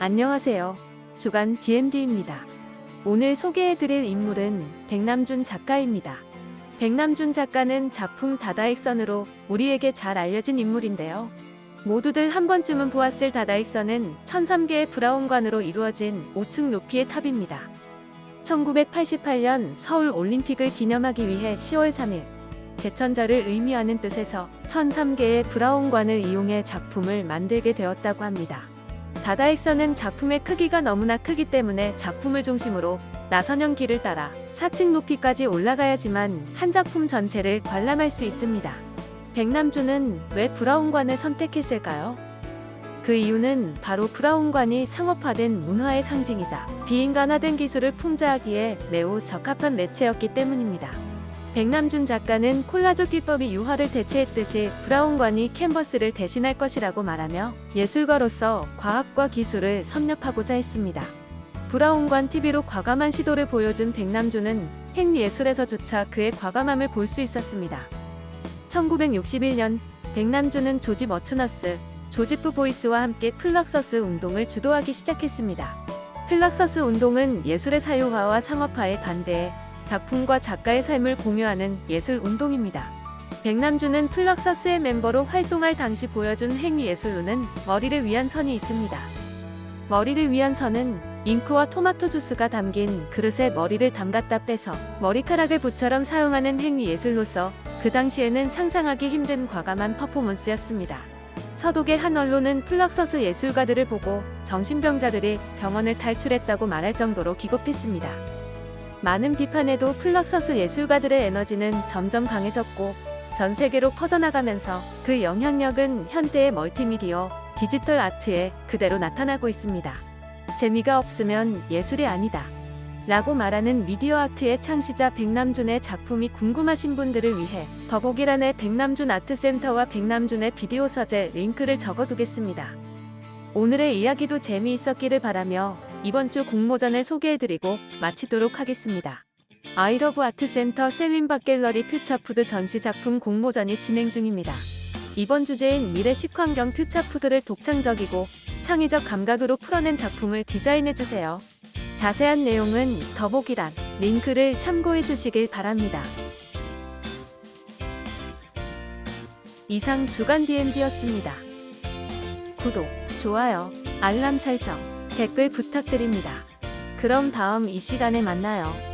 안녕하세요. 주간 DMD입니다. 오늘 소개해드릴 인물은 백남준 작가입니다. 백남준 작가는 작품 다다익선으로 우리에게 잘 알려진 인물인데요. 모두들 한 번쯤은 보았을 다다익선은 1003개의 브라운관으로 이루어진 5층 높이의 탑입니다. 1988년 서울 올림픽을 기념하기 위해 10월 3일 개천절을 의미하는 뜻에서 1003개의 브라운관을 이용해 작품을 만들게 되었다고 합니다. 다다익선은 작품의 크기가 너무나 크기 때문에 작품을 중심으로 나선형 길을 따라 4층 높이까지 올라가야지만 한 작품 전체를 관람할 수 있습니다. 백남주는 왜 브라운관을 선택했을까요? 그 이유는 바로 브라운관이 상업화된 문화의 상징이자 비인간화된 기술을 풍자하기에 매우 적합한 매체였기 때문입니다. 백남준 작가는 콜라조 기법이 유화를 대체했듯이 브라운관이 캔버스를 대신할 것이라고 말하며 예술가로서 과학과 기술을 섭렵하고자 했습니다. 브라운관 TV로 과감한 시도를 보여준 백남준은 핵예술에서조차 그의 과감함을 볼 수 있었습니다. 1961년 백남준은 조지 머투너스, 조지프 보이스와 함께 플럭서스 운동을 주도하기 시작했습니다. 플럭서스 운동은 예술의 사유화와 상업화에 반대해 작품과 작가의 삶을 공유하는 예술 운동입니다. 백남준은 플럭서스의 멤버로 활동할 당시 보여준 행위예술로는 머리를 위한 선이 있습니다. 머리를 위한 선은 잉크와 토마토 주스가 담긴 그릇에 머리를 담갔다 빼서 머리카락을 붓처럼 사용하는 행위예술로서 그 당시에는 상상하기 힘든 과감한 퍼포먼스였습니다. 서독의 한 언론은 플럭서스 예술가들을 보고 정신병자들이 병원을 탈출했다고 말할 정도로 기겁했습니다. 많은 비판에도 플럭서스 예술가들의 에너지는 점점 강해졌고 전 세계로 퍼져나가면서 그 영향력은 현대의 멀티미디어, 디지털 아트에 그대로 나타나고 있습니다. 재미가 없으면 예술이 아니다. 라고 말하는 미디어 아트의 창시자 백남준의 작품이 궁금하신 분들을 위해 더보기란에 백남준 아트센터와 백남준의 비디오 서재 링크를 적어두겠습니다. 오늘의 이야기도 재미있었기를 바라며 이번 주 공모전을 소개해드리고 마치도록 하겠습니다. 아이러브 아트센터 셀린박 갤러리 퓨처푸드 전시 작품 공모전이 진행 중입니다. 이번 주제인 미래 식환경 퓨처푸드를 독창적이고 창의적 감각으로 풀어낸 작품을 디자인해주세요. 자세한 내용은 더보기란 링크를 참고해 주시길 바랍니다. 이상 주간 DMD였습니다. 구독, 좋아요, 알람 설정, 댓글 부탁드립니다. 그럼 다음 이 시간에 만나요.